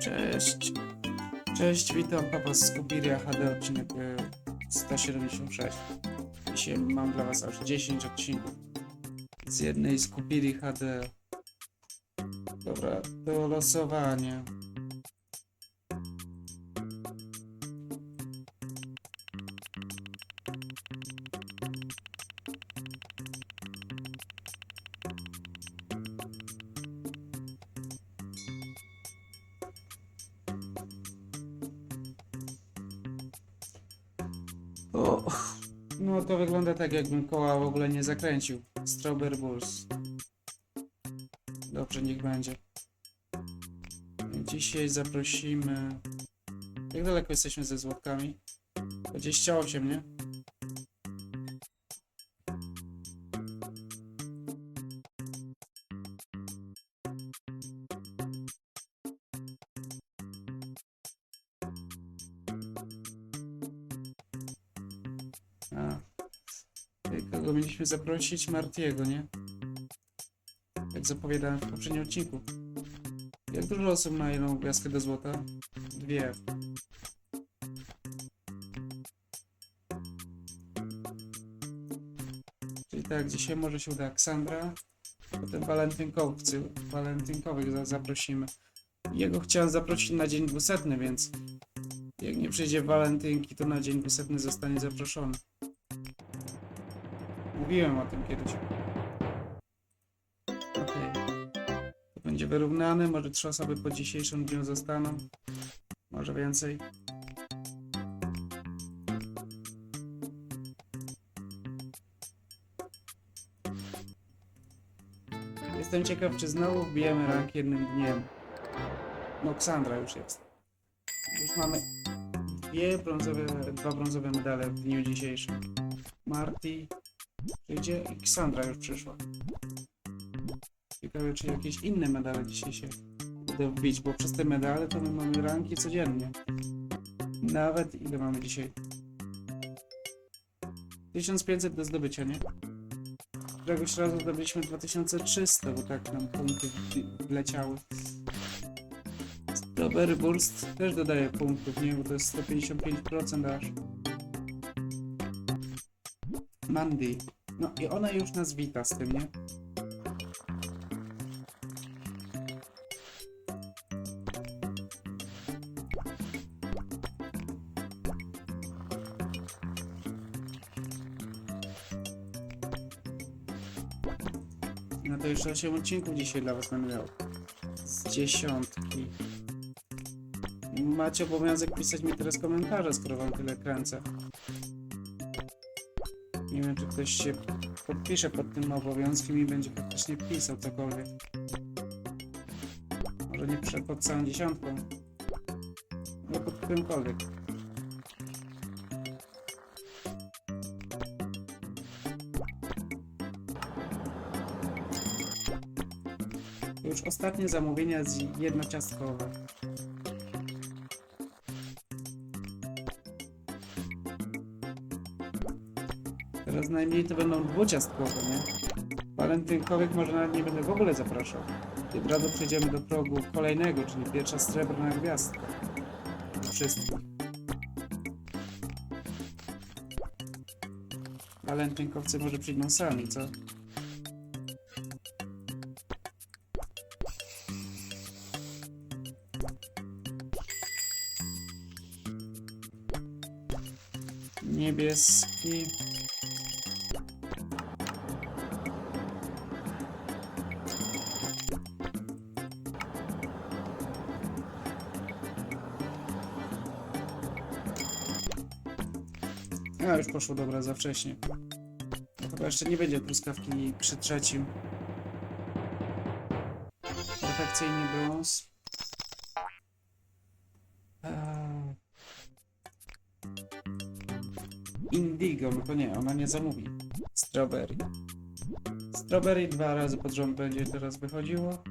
Cześć. Cześć, witam Papa z Kubiria HD, odcinek e, 176. Dzisiaj mam dla Was aż 10 odcinków z jednej z Kupiri HD. Dobra, to losowanie. O, no to wygląda tak, jakbym koła w ogóle nie zakręcił. Strawberry Bulls. Dobrze, niech będzie. Dzisiaj zaprosimy... Jak daleko jesteśmy ze złotkami? 28, nie? Kogo mieliśmy zaprosić? Martiego, nie? Jak zapowiadałem w poprzednim odcinku. Jak dużo osób ma jedną gwiazdkę do złota? Dwie. Czyli tak, dzisiaj może się uda Ksandra, potem walentynkowcy, walentynkowych za, zaprosimy. Jego chciałem zaprosić na dzień dwusetny, więc jak nie przyjdzie walentynki, to na dzień dwusetny zostanie zaproszony. Mówiłem o tym kiedyś. Okej. To będzie wyrównane, może trzy osoby po dzisiejszym dniu zostaną. Może więcej. Jestem ciekaw, czy znowu wbijemy rank jednym dniem. No, Ksandra już jest. Już mamy dwie brązowe, dwa brązowe medale w dniu dzisiejszym. Marty i Ksandra już przyszła. Ciekawe, czy jakieś inne medale dzisiaj się uda wbić, bo przez te medale to my mamy ranki codziennie. Nawet ile mamy dzisiaj? 1500 do zdobycia, nie? Któregoś razu zdobyliśmy 2300, bo tak nam punkty wleciały. Strawberry Burst też dodaje punktów, nie? Bo to jest 155% aż. Mandy. No i ona już nas wita z tym, nie? No to jeszcze 8 odcinków dzisiaj dla was będę miał. Z dziesiątki. Macie obowiązek pisać mi teraz komentarze, skoro wam tyle kręcę. Ktoś się podpisze pod tym obowiązkiem i będzie faktycznie pisał cokolwiek. Może nie przed pod całą dziesiątką. No pod którymkolwiek. Już ostatnie zamówienia jednociastkowe. Teraz najmniej to będą dwuciastkowe, nie? Walentynkowych może nawet nie będę w ogóle zapraszał. Od razu przejdziemy do progu kolejnego, czyli pierwsza srebrna gwiazdka. Wszystkich. Walentynkowcy może przyjdą sami, co? Niebieski. Poszło dobra, za wcześnie. Chyba jeszcze nie będzie truskawki przy trzecim. Perfekcyjny brąz. Eee. Indigo, no to nie, ona nie zamówi. Strawberry. Strawberry dwa razy pod rząd będzie teraz wychodziło.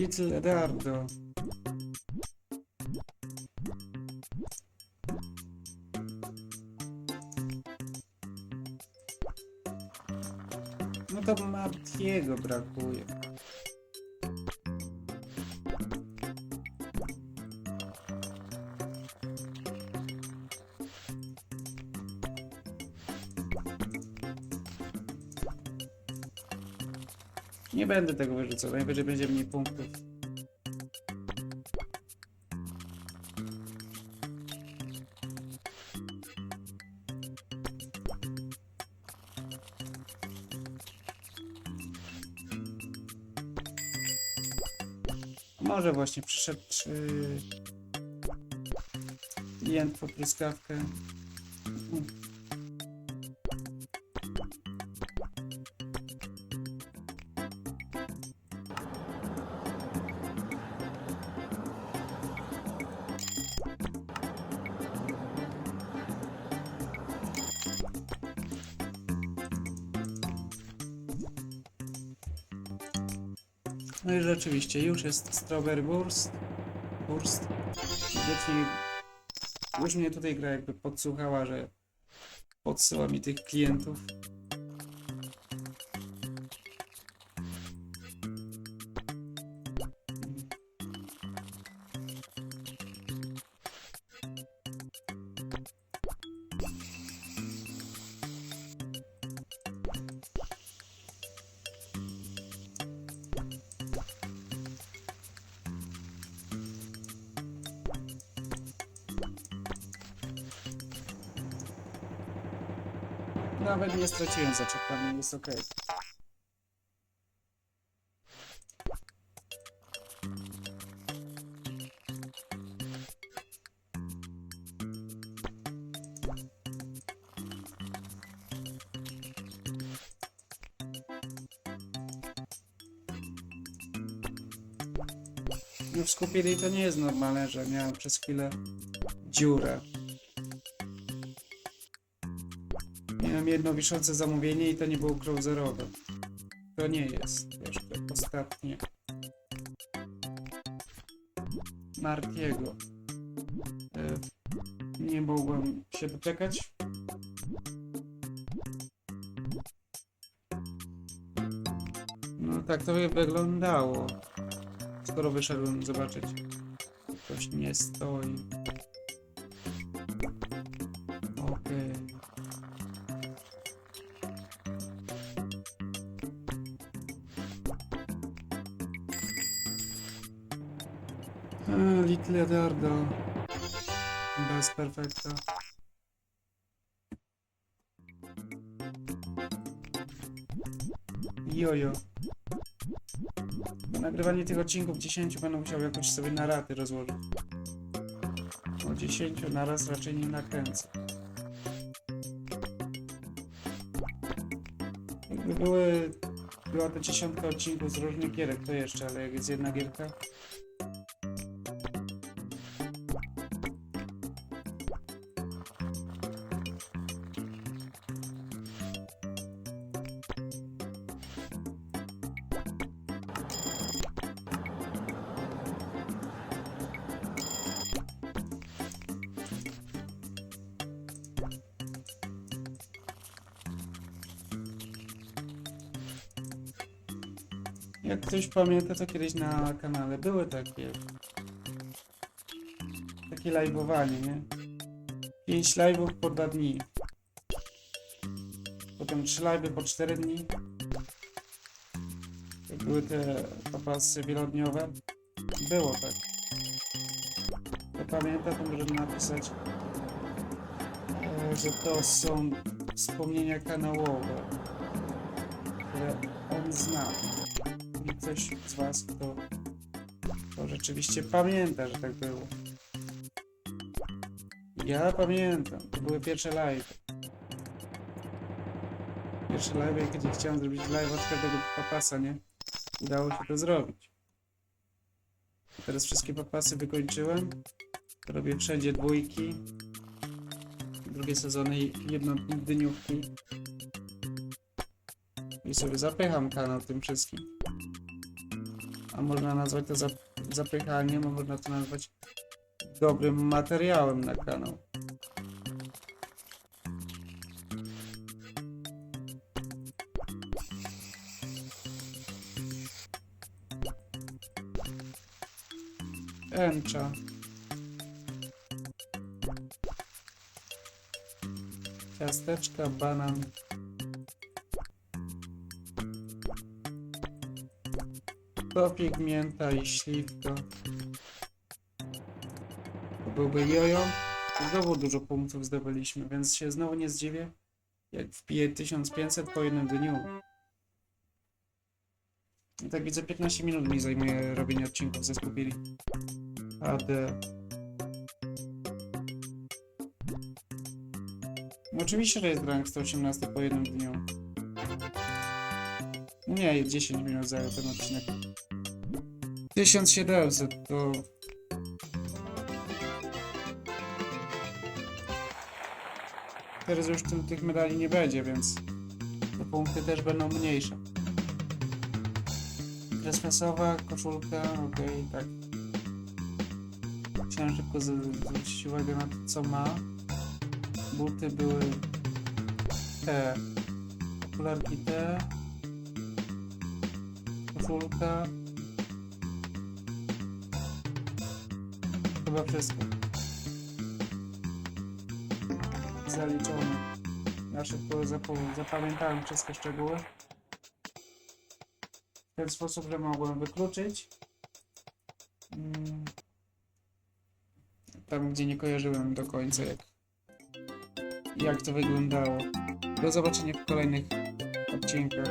Little Edardo. No to Martiego brakuje. Będę tego wyrzucał, najwyżej będzie mniej punktów. Może właśnie przyszedł klient po truskawkę. Mm. No i rzeczywiście, już jest Strawberry Burst. Burst. Widocznie już mnie tutaj gra jakby podsłuchała, że podsyła mi tych klientów. Nawet nie straciłem zaczepiania, jest ok. No w skupili to nie jest normalne, że miałem przez chwilę dziurę. Miałem jedno wiszące zamówienie i to nie było closerowe. To nie jest jeszcze ostatnie. Martiego. E, nie mogłem się doczekać. No tak to wyglądało. Skoro wyszedłem zobaczyć. Ktoś nie stoi. A, Little Edardo. Bez perfekta. Jojo. Na nagrywanie tych odcinków 10 będę musiał jakoś sobie na raty rozłożyć. O 10 na raz raczej nie nakręcę. Jakby były... Była to dziesiątka odcinków z różnych gierek, to jeszcze, ale jak jest jedna gierka... Jak ktoś pamięta, to kiedyś na kanale były takie... Takie live'owanie, nie? 5 live'ów po 2 dni. Potem 3 live'y po 4 dni. To były te papasy wielodniowe. Było tak. Kto pamięta, to może napisać, e, że to są wspomnienia kanałowe, które on zna i ktoś z Was, kto, kto rzeczywiście pamięta, że tak było. Ja pamiętam, to były pierwsze live. Pierwsze live, kiedy chciałem zrobić live od każdego papasa, nie? Udało się to zrobić. Teraz wszystkie papasy wykończyłem. Robię wszędzie dwójki. Drugie sezony i jednodniówki. I sobie zapycham kanał tym wszystkim. A można nazwać to zap zapychaniem, a można to nazwać dobrym materiałem na kanał. Encha. Ciasteczka, banan. Topik, mięta i śliwka. To byłby jojo. Znowu dużo punktów zdobyliśmy, więc się znowu nie zdziwię, jak wpiję 1500 po jednym dniu. I tak widzę, 15 minut mi zajmuje robienie odcinków ze Skubili. HD. No oczywiście, że jest rank 118 po jednym dniu. Nie, 10 minut zajął ten odcinek. 1700 to... Teraz już tych medali nie będzie, więc te punkty też będą mniejsze. Dresfesowa, koszulka, okej, tak. Chciałem szybko zwrócić uwagę na to, co ma. Buty były te. Okularki te. Koszulka. Chyba wszystko. Zaliczone. Ja szybko zapamiętałem wszystkie szczegóły. W ten sposób, że mogłem wykluczyć. Mm. Tam, gdzie nie kojarzyłem do końca, jak, jak to wyglądało. Do zobaczenia w kolejnych odcinkach.